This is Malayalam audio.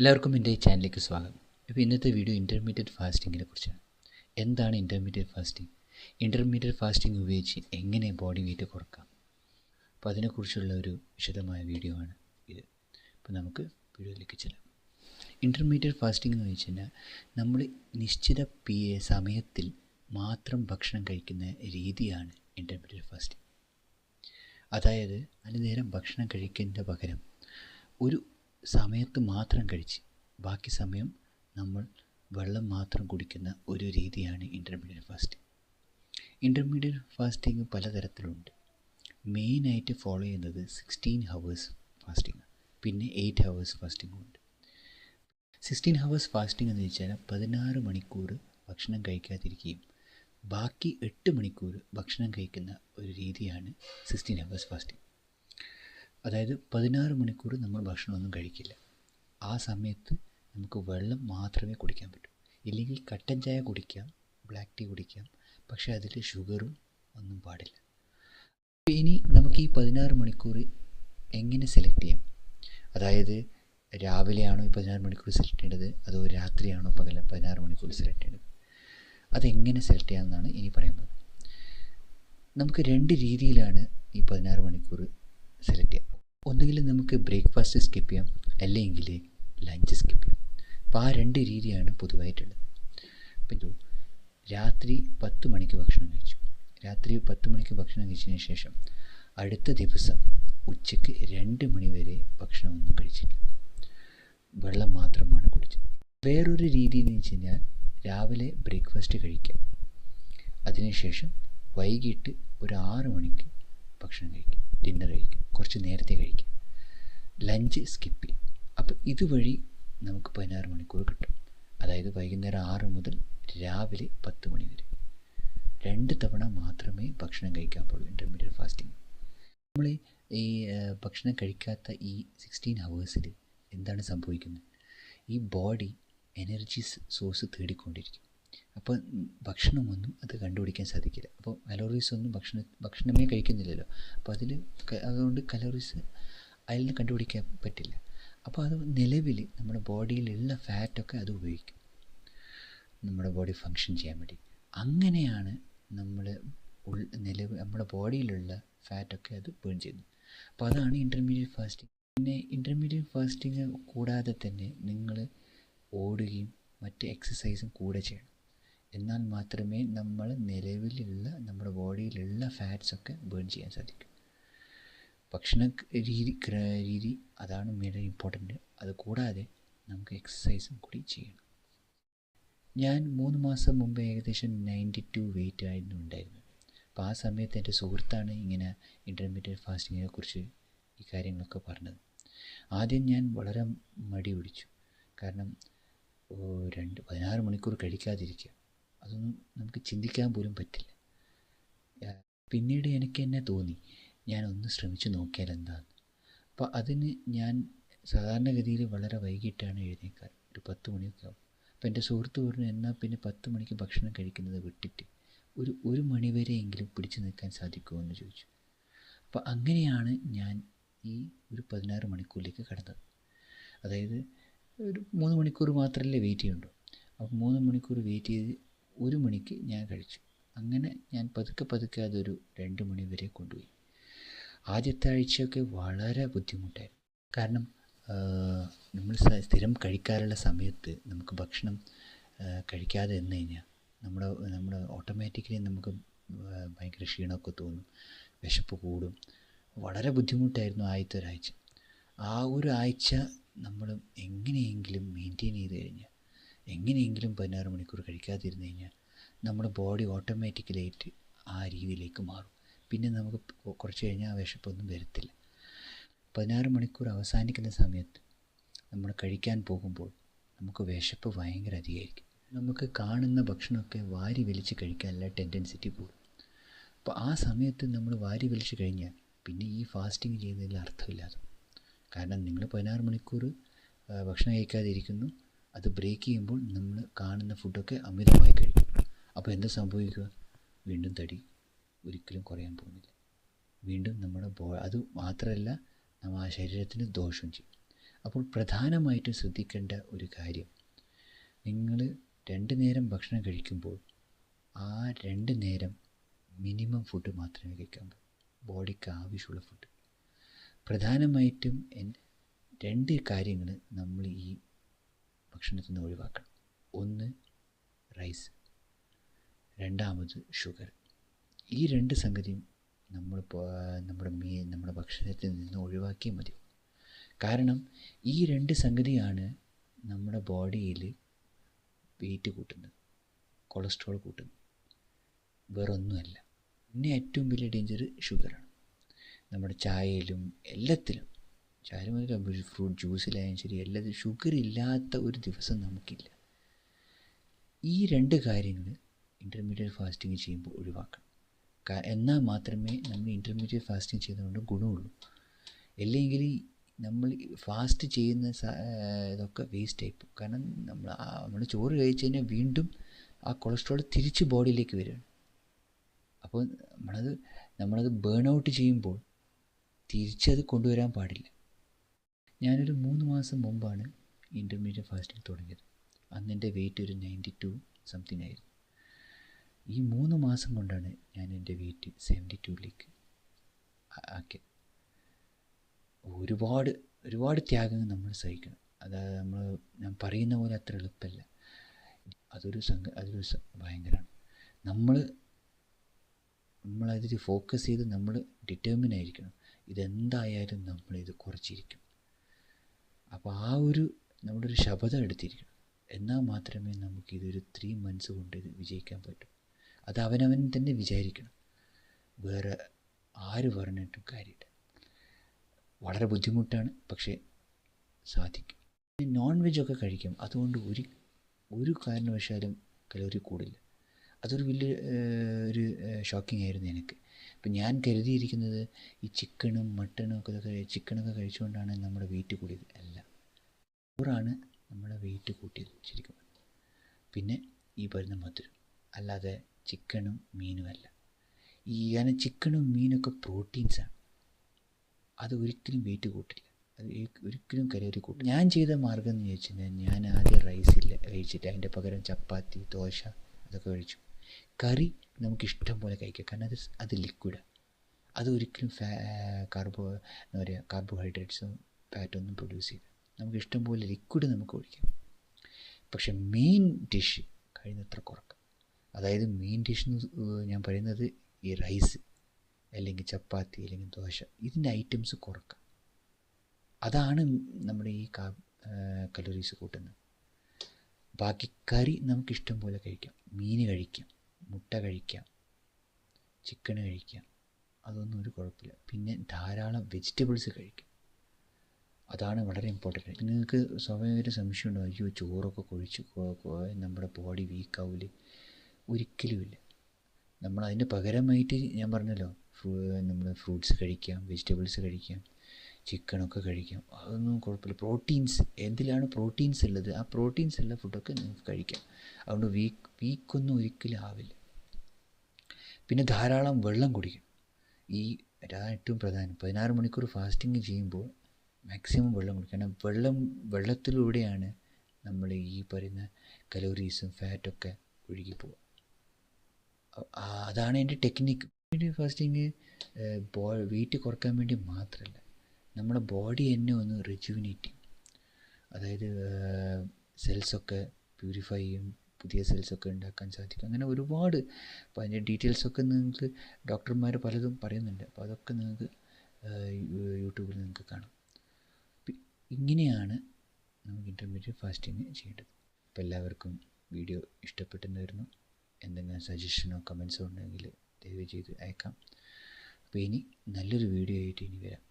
എല്ലാവർക്കും എന്റെ ചാനലിലേക്ക് സ്വാഗതം. ഇപ്പോൾ ഇന്നത്തെ വീഡിയോ ഇന്റർമീഡിയറ്റ് ഫാസ്റ്റിങ്ങിനെ കുറിച്ചാണ്. എന്താണ് ഇന്റർമീഡിയറ്റ് ഫാസ്റ്റിംഗ് ഇന്റർമീഡിയറ്റ് ഫാസ്റ്റിംഗ് ഉപയോഗിച്ച് എങ്ങനെ ബോഡി വെയിറ്റ് കുറക്കാം? അപ്പോൾ അതിനെക്കുറിച്ചുള്ള ഒരു വിശദമായ വീഡിയോ ആണ് ഇത്. അപ്പോൾ നമുക്ക് വീഡിയോയിലേക്ക് ചെല്ലാം. ഇന്റർമീഡിയറ്റ് ഫാസ്റ്റിംഗ് എന്ന് വെച്ച് കഴിഞ്ഞാൽ നമ്മൾ നിശ്ചിത പി സമയത്തിൽ മാത്രം ഭക്ഷണം കഴിക്കുന്ന രീതിയാണ് ഇന്റർമീഡിയറ്റ് ഫാസ്റ്റിംഗ് അതായത് അനുനേരം ഭക്ഷണം കഴിക്കുന്നതിന്റെ പകരം ഒരു സമയത്ത് മാത്രം കഴിച്ച് ബാക്കി സമയം നമ്മൾ വെള്ളം മാത്രം കുടിക്കുന്ന ഒരു രീതിയാണ് ഇന്റർമീഡിയറ്റ് ഫാസ്റ്റിംഗ് ഇന്റർമീഡിയറ്റ് ഫാസ്റ്റിംഗ് പലതരത്തിലുണ്ട്. മെയിനായിട്ട് ഫോളോ ചെയ്യുന്നത് സിക്സ്റ്റീൻ ഹവേഴ്സ് ഫാസ്റ്റിംഗ് പിന്നെ എയ്റ്റ് ഹവേഴ്സ് ഫാസ്റ്റിംഗും ഉണ്ട്. സിക്സ്റ്റീൻ ഹവേഴ്സ് ഫാസ്റ്റിംഗ് എന്ന് വെച്ചാൽ പതിനാറ് മണിക്കൂർ ഭക്ഷണം കഴിക്കാതിരിക്കുകയും ബാക്കി എട്ട് മണിക്കൂർ ഭക്ഷണം കഴിക്കുന്ന ഒരു രീതിയാണ് സിക്സ്റ്റീൻ ഹവേഴ്സ് ഫാസ്റ്റിംഗ് അതായത് പതിനാറ് മണിക്കൂർ നമ്മൾ ഭക്ഷണമൊന്നും കഴിക്കില്ല. ആ സമയത്ത് നമുക്ക് വെള്ളം മാത്രമേ കുടിക്കാൻ പറ്റൂ. ഇല്ലെങ്കിൽ കട്ടൻ ചായ കുടിക്കാം ബ്ലാക്ക് ടീ കുടിക്കാം പക്ഷേ അതിൽ ഷുഗറും ഒന്നും പാടില്ല. ഇനി നമുക്ക് ഈ പതിനാറ് മണിക്കൂർ എങ്ങനെ സെലക്ട് ചെയ്യാം? അതായത് രാവിലെയാണോ ഈ പതിനാറ് മണിക്കൂർ സെലക്ട് ചെയ്യേണ്ടത്? അതോ രാത്രിയാണോ പകല പതിനാറ് മണിക്കൂർ സെലക്ട് ചെയ്യേണ്ടത്? അതെങ്ങനെ സെലക്ട് ചെയ്യാമെന്നാണ് ഇനി പറയുന്നത് നമുക്ക് രണ്ട് രീതിയിലാണ് ഈ പതിനാറ് മണിക്കൂർ സെലക്ട് ചെയ്യാം. ഒന്നുകിൽ നമുക്ക് ബ്രേക്ക്ഫാസ്റ്റ് സ്കിപ്പ് ചെയ്യാം അല്ലെങ്കിൽ ലഞ്ച് സ്കിപ്പ് ചെയ്യാം. അപ്പോൾ ആ രണ്ട് രീതിയാണ് പൊതുവായിട്ടുള്ളത്. അപ്പോൾ രാത്രി പത്ത് മണിക്ക് ഭക്ഷണം കഴിച്ചു. രാത്രി പത്ത് മണിക്ക് ഭക്ഷണം കഴിച്ചതിന് ശേഷം അടുത്ത ദിവസം ഉച്ചയ്ക്ക് രണ്ട് മണി വരെ ഭക്ഷണമൊന്നും കഴിച്ചില്ല. വെള്ളം മാത്രമാണ് കുടിച്ചത്. വേറൊരു രീതി എന്ന് വെച്ച് കഴിഞ്ഞാൽ രാവിലെ ബ്രേക്ക്ഫാസ്റ്റ് കഴിക്കുക അതിനുശേഷം വൈകിട്ട് ഒരു ആറ് മണിക്ക് ഭക്ഷണം കഴിക്കും. ഡിന്നർ കഴിക്കും. കുറച്ച് നേരത്തെ കഴിക്കും. ലഞ്ച് സ്കിപ്പ് ചെയ്യും. അപ്പോൾ ഇതുവഴി നമുക്ക് പതിനാറ് മണിക്കൂർ കിട്ടും. അതായത് വൈകുന്നേരം ആറ് മുതൽ രാവിലെ പത്ത് മണി വരെ. രണ്ട് തവണ മാത്രമേ ഭക്ഷണം കഴിക്കാൻ പാടുള്ളൂ. ഇന്റർമീഡിയറ്റ് ഫാസ്റ്റിംഗ് നമ്മൾ ഈ ഭക്ഷണം കഴിക്കാത്ത ഈ സിക്സ്റ്റീൻ ഹവേഴ്സിൽ എന്താണ് സംഭവിക്കുന്നത്? ഈ ബോഡി എനർജി സോഴ്സ് തേടിക്കൊണ്ടിരിക്കും. അപ്പോൾ ഭക്ഷണമൊന്നും അത് കണ്ടുപിടിക്കാൻ സാധിക്കില്ല. അപ്പോൾ കലോറീസ് ഒന്നും ഭക്ഷണ ഭക്ഷണമേ കഴിക്കുന്നില്ലല്ലോ. അപ്പോൾ അതിൽ അതുകൊണ്ട് കലോറീസ് അതിൽ നിന്ന് കണ്ടുപിടിക്കാൻ പറ്റില്ല. അപ്പോൾ അത് നിലവിൽ നമ്മുടെ ബോഡിയിലുള്ള ഫാറ്റൊക്കെ അത് ഉപയോഗിക്കും. നമ്മുടെ ബോഡി ഫങ്ഷൻ ചെയ്യാൻ വേണ്ടി. അങ്ങനെയാണ് നമ്മൾ നിലവിൽ നമ്മുടെ ബോഡിയിലുള്ള ഫാറ്റൊക്കെ അത് ബേൺ ചെയ്യുന്നത്. അപ്പോൾ അതാണ് ഇന്റർമീഡിയറ്റ് ഫാസ്റ്റിംഗ് പിന്നെ ഇന്റർമീഡിയറ്റ് ഫാസ്റ്റിംഗ് കൂടാതെ തന്നെ നിങ്ങൾ ഓടുകയും മറ്റ് എക്സസൈസും കൂടെ ചെയ്യണം. എന്നാൽ മാത്രമേ നമ്മൾ നിലവിലുള്ള നമ്മുടെ ബോഡിയിലുള്ള ഫാറ്റ്സൊക്കെ ബേൺ ചെയ്യാൻ സാധിക്കൂ. ഭക്ഷണ രീതി രീതി അതാണ് മെയിൻ ഇമ്പോർട്ടന്റ് അത് കൂടാതെ നമുക്ക് എക്സസൈസും കൂടി ചെയ്യണം. ഞാൻ മൂന്ന് മാസം മുമ്പ് ഏകദേശം നയന്റി ടു വെയിറ്റ് ആയിരുന്നു ഉണ്ടായിരുന്നത്. അപ്പോൾ ആ സമയത്ത് എന്റെ സുഹൃത്താണ് ഇങ്ങനെ ഇന്റർമീഡിയറ്റ് ഫാസ്റ്റിങ്ങിനെ കുറിച്ച് ഈ കാര്യങ്ങളൊക്കെ പറഞ്ഞത്. ആദ്യം ഞാൻ വളരെ മടി പിടിച്ചു. കാരണം രണ്ട് പതിനാറ് മണിക്കൂർ കഴിക്കാതിരിക്കുക. അതൊന്നും നമുക്ക് ചിന്തിക്കാൻ പോലും പറ്റില്ല. പിന്നീട് എനിക്ക് തന്നെ തോന്നി ഞാൻ ഒന്ന് ശ്രമിച്ചു നോക്കിയാൽ എന്താന്ന് അപ്പോൾ അതിന് ഞാൻ സാധാരണഗതിയിൽ വളരെ വൈകിട്ടാണ് എഴുന്നേക്കാറ് ഒരു പത്ത് മണിയൊക്കെ ആവും. അപ്പോൾ എന്റെ സുഹൃത്ത് പറഞ്ഞു എന്നാൽ പിന്നെ പത്ത് മണിക്ക് ഭക്ഷണം കഴിക്കുന്നത് വിട്ടിട്ട് ഒരു ഒരു മണിവരെയെങ്കിലും പിടിച്ചു നിൽക്കാൻ സാധിക്കുമോ? എന്ന് ചോദിച്ചു. അപ്പോൾ അങ്ങനെയാണ് ഞാൻ ഈ ഒരു പതിനാറ് മണിക്കൂറിലേക്ക് കടന്നത്. അതായത് ഒരു മൂന്ന് മണിക്കൂർ മാത്രമല്ലേ വെയിറ്റ് ചെയ്യുന്നുണ്ടോ അപ്പോൾ മൂന്ന് മണിക്കൂർ വെയിറ്റ് ചെയ്ത് ഒരു മണിക്ക് ഞാൻ കഴിച്ചു. അങ്ങനെ ഞാൻ പതുക്കെ പതുക്കെ അതൊരു രണ്ട് മണി വരെ കൊണ്ടുപോയി. ആദ്യത്തെ ആഴ്ചയൊക്കെ വളരെ ബുദ്ധിമുട്ടായിരുന്നു. കാരണം നമ്മൾ സ്ഥിരം കഴിക്കാറുള്ള സമയത്ത് നമുക്ക് ഭക്ഷണം കഴിക്കാതെ എന്ന് കഴിഞ്ഞാൽ നമ്മുടെ നമ്മുടെ ഓട്ടോമാറ്റിക്കലി നമുക്ക് ഭയങ്കര ക്ഷീണമൊക്കെ തോന്നും. വിശപ്പ് കൂടും. വളരെ ബുദ്ധിമുട്ടായിരുന്നു ആദ്യത്തെ ഒരാഴ്ച. ആ ഒരു ആഴ്ച നമ്മൾ എങ്ങനെയെങ്കിലും മെയിന്റെയിൻ ചെയ്ത് കഴിഞ്ഞാൽ എങ്ങനെയെങ്കിലും പതിനാറ് മണിക്കൂർ കഴിക്കാതിരുന്നു കഴിഞ്ഞാൽ നമ്മുടെ ബോഡി ഓട്ടോമാറ്റിക്കലായിട്ട് ആ രീതിയിലേക്ക് മാറും. പിന്നെ നമുക്ക് കുറച്ച് കഴിഞ്ഞാൽ വിശപ്പൊന്നും വരത്തില്ല. പതിനാറ് മണിക്കൂർ അവസാനിക്കുന്ന സമയത്ത് നമ്മൾ കഴിക്കാൻ പോകുമ്പോൾ നമുക്ക് വിശപ്പ് ഭയങ്കര അധികമായിരിക്കും. നമുക്ക് കാണുന്ന ഭക്ഷണമൊക്കെ വാരി വലിച്ച് കഴിക്കാനുള്ള ടെൻഡൻസിറ്റി കൂടും. അപ്പോൾ ആ സമയത്ത് നമ്മൾ വാരി വലിച്ച് കഴിഞ്ഞാൽ പിന്നെ ഈ ഫാസ്റ്റിംഗ് ചെയ്യുന്നതിൽ അർത്ഥമില്ലാതെ കാരണം നിങ്ങൾ പതിനാറ് മണിക്കൂർ ഭക്ഷണം കഴിക്കാതിരിക്കുന്നു. അത് ബ്രേക്ക് ചെയ്യുമ്പോൾ നമ്മൾ കാണുന്ന ഫുഡൊക്കെ അമിതമായി കഴിക്കും. അപ്പോൾ എന്താ സംഭവിക്കുക? വീണ്ടും തടി ഒരിക്കലും കുറയാൻ പോകുന്നില്ല. വീണ്ടും നമ്മുടെ ബോ അത് മാത്രമല്ല നമ്മൾ ആ ശരീരത്തിന് ദോഷം ചെയ്യും. അപ്പോൾ പ്രധാനമായിട്ടും ശ്രദ്ധിക്കേണ്ട ഒരു കാര്യം നിങ്ങൾ രണ്ട് നേരം ഭക്ഷണം കഴിക്കുമ്പോൾ ആ രണ്ട് നേരം മിനിമം ഫുഡ് മാത്രമേ കഴിക്കാൻ പറ്റൂ. ബോഡിക്ക് ആവശ്യമുള്ള ഫുഡ് പ്രധാനമായിട്ടും രണ്ട് കാര്യങ്ങൾ നമ്മൾ ഈ ഭക്ഷണത്തിൽ നിന്ന് ഒഴിവാക്കണം ഒന്ന് റൈസ് രണ്ടാമത് ഷുഗർ ഈ രണ്ട് സംഗതിയും നമ്മൾ നമ്മുടെ മീ നമ്മുടെ ഭക്ഷണത്തിൽ നിന്ന് ഒഴിവാക്കിയേ മതി കാരണം ഈ രണ്ട് സംഗതിയാണ് നമ്മുടെ ബോഡിയിൽ വെയിറ്റ് കൂട്ടുന്നത് കൊളസ്ട്രോൾ കൂട്ടുന്നത്. വേറൊന്നുമല്ല. പിന്നെ ഏറ്റവും വലിയ ഡേഞ്ചർ ഷുഗറാണ് നമ്മുടെ ചായയിലും എല്ലാത്തിലും ചായ ഒരു ഫ്രൂട്ട് ജ്യൂസിലായാലും ശരി എല്ലാത്തിലും ഷുഗർ ഇല്ലാത്ത ഒരു ദിവസം നമുക്കില്ല. ഈ രണ്ട് കാര്യങ്ങൾ ഇന്റർമീഡിയറ്റ് ഫാസ്റ്റിംഗ് ചെയ്യുമ്പോൾ ഒഴിവാക്കണം. എന്നാൽ മാത്രമേ നമ്മൾ ഇന്റർമീഡിയറ്റ് ഫാസ്റ്റിംഗ് ചെയ്തുകൊണ്ട് ഗുണമുള്ളൂ. അല്ലെങ്കിൽ നമ്മൾ ഫാസ്റ്റ് ചെയ്യുന്ന ഇതൊക്കെ വേസ്റ്റ് ആയിപ്പോകും കാരണം നമ്മൾ നമ്മൾ ചോറ് കഴിച്ച് കഴിഞ്ഞാൽ വീണ്ടും ആ കൊളസ്ട്രോൾ തിരിച്ച് ബോഡിയിലേക്ക് വരികയാണ്. അപ്പോൾ നമ്മളത് നമ്മളത് ബേൺ ഔട്ട് ചെയ്യുമ്പോൾ തിരിച്ചത് കൊണ്ടുവരാൻ പാടില്ല. ഞാനൊരു മൂന്ന് മാസം മുമ്പാണ് ഇന്റർമീഡിയറ്റ് ഫാസ്റ്റിംഗ് തുടങ്ങിയത്. അന്ന് എന്റെ വെയിറ്റ് ഒരു നയന്റി ടു സംതിങ് ആയിരുന്നു. ഈ മൂന്ന് മാസം കൊണ്ടാണ് ഞാൻ എന്റെ വെയിറ്റ് സെവന്റി ടുവിലേക്ക് ആക്കിയത്. ഒരുപാട് ഒരുപാട് ത്യാഗങ്ങൾ നമ്മൾ സഹിക്കണം. അതായത് നമ്മൾ ഞാൻ പറയുന്ന പോലെ അത്ര എളുപ്പമല്ല. അതൊരു സംഘ അതൊരു ഭയങ്കരമാണ് നമ്മൾ നമ്മളതിൽ ഫോക്കസ് ചെയ്ത് നമ്മൾ ഡിറ്റർമിൻ ആയിരിക്കണം. ഇതെന്തായാലും നമ്മളിത് കുറച്ചിരിക്കും. അപ്പോൾ ആ ഒരു നമ്മളൊരു ശബ്ദം എടുത്തിരിക്കണം. എന്നാൽ മാത്രമേ നമുക്ക് ഇതൊരു ത്രീ മന്ത്സ് കൊണ്ട് ഇത് വിജയിക്കാൻ പറ്റൂ. അത് അവനവൻ തന്നെ വിചാരിക്കണം. വേറെ ആര് പറഞ്ഞിട്ടും കാര്യമില്ല. വളരെ ബുദ്ധിമുട്ടാണ് പക്ഷേ സാധിക്കും. നോൺ വെജൊക്കെ കഴിക്കും. അതുകൊണ്ട് ഒരു ഒരു കാരണവശാലും കലോറി കൂടില്ല. അതൊരു വലിയ ഒരു ഷോക്കിംഗ് ആയിരുന്നു എനിക്ക്. ഇപ്പം ഞാൻ കരുതിയിരിക്കുന്നത് ഈ ചിക്കനും മട്ടനും ഒക്കെ ഇതൊക്കെ ചിക്കനൊക്കെ കഴിച്ചുകൊണ്ടാണ് നമ്മുടെ വെയിറ്റ് കൂടിയത്. അല്ല. ചോറാണ് നമ്മുടെ വെയിറ്റ് കൂട്ടിയത് ശരിക്കും പിന്നെ ഈ പറയുന്ന മധുരം. അല്ലാതെ ചിക്കനും മീനും അല്ല. ഈ കാരണം ചിക്കനും മീനൊക്കെ പ്രോട്ടീൻസാണ് അത് ഒരിക്കലും വെയിറ്റ് കൂട്ടില്ല. അത് ഒരിക്കലും കലോറി കൂട്ടും ഞാൻ ചെയ്ത മാർഗം എന്ന് ചോദിച്ചു കഴിഞ്ഞാൽ ഞാൻ ആദ്യം റൈസ് ഇല്ല കഴിച്ചിട്ട് അതിന്റെ പകരം ചപ്പാത്തി ദോശ അതൊക്കെ കഴിച്ചു. കറി നമുക്ക് ഇഷ്ടം പോലെ കഴിക്കാം. കാരണം അത് അത് ലിക്വിഡാണ് അത് ഒരിക്കലും ഫാ കാർബോ എന്താ പറയുക കാർബോഹൈഡ്രേറ്റ്സും ഫാറ്റൊന്നും പ്രൊഡ്യൂസ് ചെയ്യില്ല. നമുക്ക് ഇഷ്ടം പോലെ ലിക്വിഡ് നമുക്ക് ഒഴിക്കാം. പക്ഷേ മെയിൻ ഡിഷ് കഴിയുന്നത്ര കുറക്കാം. അതായത് മെയിൻ ഡിഷ് എന്ന് ഞാൻ പറയുന്നത് ഈ റൈസ് അല്ലെങ്കിൽ ചപ്പാത്തി അല്ലെങ്കിൽ ദോശ ഇതിന്റെ ഐറ്റംസ് കുറക്കാം. അതാണ് നമ്മുടെ ഈ കാ കലോറീസ് കൂട്ടുന്നത്. ബാക്കി കറി നമുക്കിഷ്ടം പോലെ കഴിക്കാം. മീൻ കഴിക്കാം. മുട്ട കഴിക്കാം. ചിക്കൻ കഴിക്കാം. അതൊന്നും ഒരു കുഴപ്പമില്ല. പിന്നെ ധാരാളം വെജിറ്റബിൾസ് കഴിക്കാം. അതാണ് വളരെ ഇമ്പോർട്ടന്റ് നിങ്ങൾക്ക് സ്വയം ഒരു സംശയം ഉണ്ടോ? അയ്യോ ചോറൊക്കെ കൊഴിച്ച് നമ്മുടെ ബോഡി വീക്കാവില്ല ഒരിക്കലുമില്ല നമ്മൾ അതിന് പകരമായിട്ട് ഞാൻ പറഞ്ഞല്ലോ ഫ്രൂ നമ്മൾ ഫ്രൂട്ട്സ് കഴിക്കാം വെജിറ്റബിൾസ് കഴിക്കാം ചിക്കനൊക്കെ കഴിക്കാം. അതൊന്നും കുഴപ്പമില്ല. പ്രോട്ടീൻസ് എന്തിലാണ് പ്രോട്ടീൻസ് ഉള്ളത്? ആ പ്രോട്ടീൻസ് ഉള്ള ഫുഡൊക്കെ നിങ്ങൾക്ക് കഴിക്കാം. അതുകൊണ്ട് വീക്ക് വീക്കൊന്നും ഒരിക്കലും ആവില്ല. പിന്നെ ധാരാളം വെള്ളം കുടിക്കും. ഈ അതാണ് ഏറ്റവും പ്രധാനം പതിനാറ് മണിക്കൂർ ഫാസ്റ്റിംഗ് ചെയ്യുമ്പോൾ മാക്സിമം വെള്ളം കുടിക്കണം വെള്ളം വെള്ളത്തിലൂടെയാണ് നമ്മൾ ഈ പറയുന്ന കലോറീസും ഫാറ്റൊക്കെ ഒഴുകി പോവുക. അതാണ് എന്റെ ടെക്നിക്ക് ഫാസ്റ്റിങ് ബോ വെയിറ്റ് കുറയ്ക്കാൻ വേണ്ടി മാത്രമല്ല നമ്മുടെ ബോഡി തന്നെ ഒന്ന് റിജുവിനേറ്റ് ചെയ്യും അതായത് സെൽസൊക്കെ പ്യൂരിഫൈ ചെയ്യും. പുതിയ സെൽസൊക്കെ ഉണ്ടാക്കാൻ സാധിക്കും. അങ്ങനെ ഒരുപാട് അപ്പോൾ അതിന്റെ ഡീറ്റെയിൽസൊക്കെ നിങ്ങൾക്ക് ഡോക്ടർമാർ പലതും പറയുന്നുണ്ട്. അപ്പോൾ അതൊക്കെ നിങ്ങൾക്ക് യൂട്യൂബിൽ നിങ്ങൾക്ക് കാണാം. ഇങ്ങനെയാണ് നമുക്ക് ഇന്റർമീഡിയറ്റ് ഫാസ്റ്റിങ് ചെയ്യേണ്ടത്. അപ്പോൾ എല്ലാവർക്കും വീഡിയോ ഇഷ്ടപ്പെട്ടെന്ന് വരുന്നു എന്തെങ്കിലും സജഷനോ കമൻസോ ഉണ്ടെങ്കിൽ ദയവ് ചെയ്ത് അയക്കാം. അപ്പോൾ ഇനി നല്ലൊരു വീഡിയോ ആയിട്ട് ഇനി വരാം.